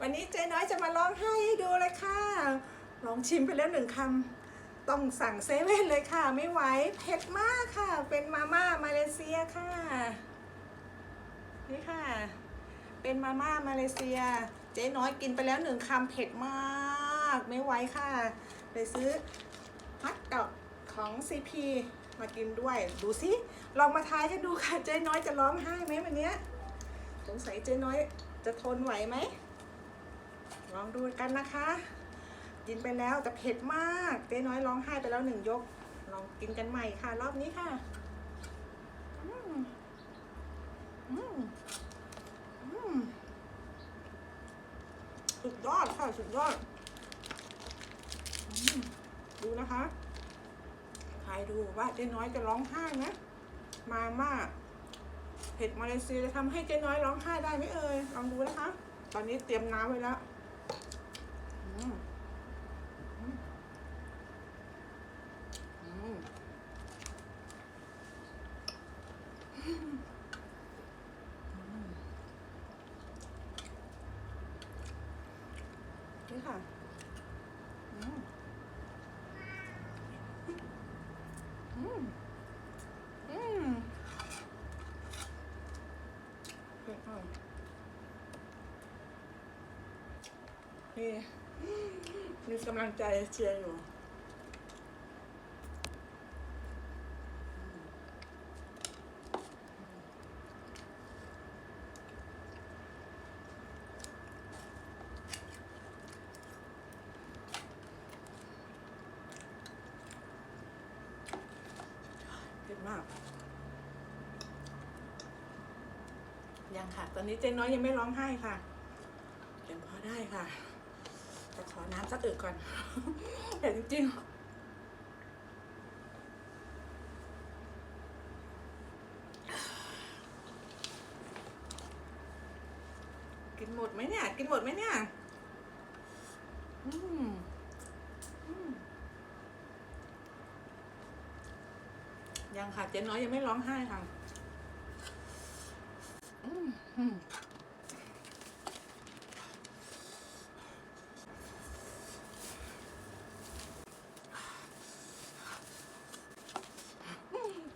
วันนี้เจ๊น้อยจะมาร้องไห้ให้ดูเลยค่ะ ลองชิมไปแล้วหนึ่งคำต้องสั่งเซเว่นเลยค่ะ ไม่ไหวเผ็ดมากค่ะ เป็นมาม่ามาเลเซียค่ะ นี่ค่ะ เป็นมาม่ามาเลเซีย เจ๊น้อยกินไปแล้วหนึ่งคำเผ็ดมาก ไม่ไหวค่ะไปซื้อฮัทดอกของ CP มากินด้วยดูสิลองมาทายกันดูค่ะ เจ๊น้อยจะร้องไห้ไหมวันนี้สงสัยเจ๊น้อยจะทนไหวไหม ลองดูกันนะคะ กินไปแล้วแต่เผ็ดมากเจ๊น้อยร้องไห้ไปแล้วหนึ่งยก ลองกินกันใหม่ค่ะ รอบนี้ค่ะอืมอืมอืมสุดยอดค่ะสุดยอดอดูนะคะใครดูว่าเจ๊น้อยจะร้องไห้นะมาม่าเผ็ดมาเลเซียจะทำให้เจ๊น้อยร้องไห้ได้ไหมเอ่ยลองดูนะคะ ตอนนี้เตรียมน้ำไว้แล้ว นี่ค่ะอื มอืมอืมเผ็ดมากนี่มีกำลังใจเชียร์อยู่เผ็ดมาก ยังค่ะ ตอนนี้เจ๊น้อยยังไม่ร้องไห้ค่ะยังพอได้ค่ะ แต่ขอน้ำสักอึกก่อนเผ็ดจริงๆ กินหมดไหมเนี่ย กินหมดไหมเนี่ย อืมยังค่ะ เจ๊น้อยยังไม่ร้องไห้ค่ะ อืมอืม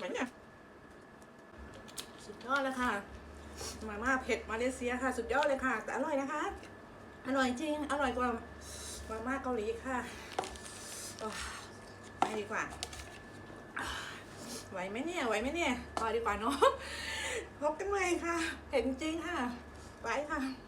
อนเนี่ยสุด ยอดเลยค่ะ มาม่าเผ็ดมาเลเซียค่ะ สุดยอดเลยค่ะ แต่อร่อยนะคะ อร่อยจริง อร่อยกว่ามาม่าเกาหลีค่ะไปดีกว่า ไหวไหมเนี่ย ไหวไหมเนี่ยพอดีกว่าเนาะพบกันใหม่ค่ะ เห็นจริงค่ะ ไปค่ะ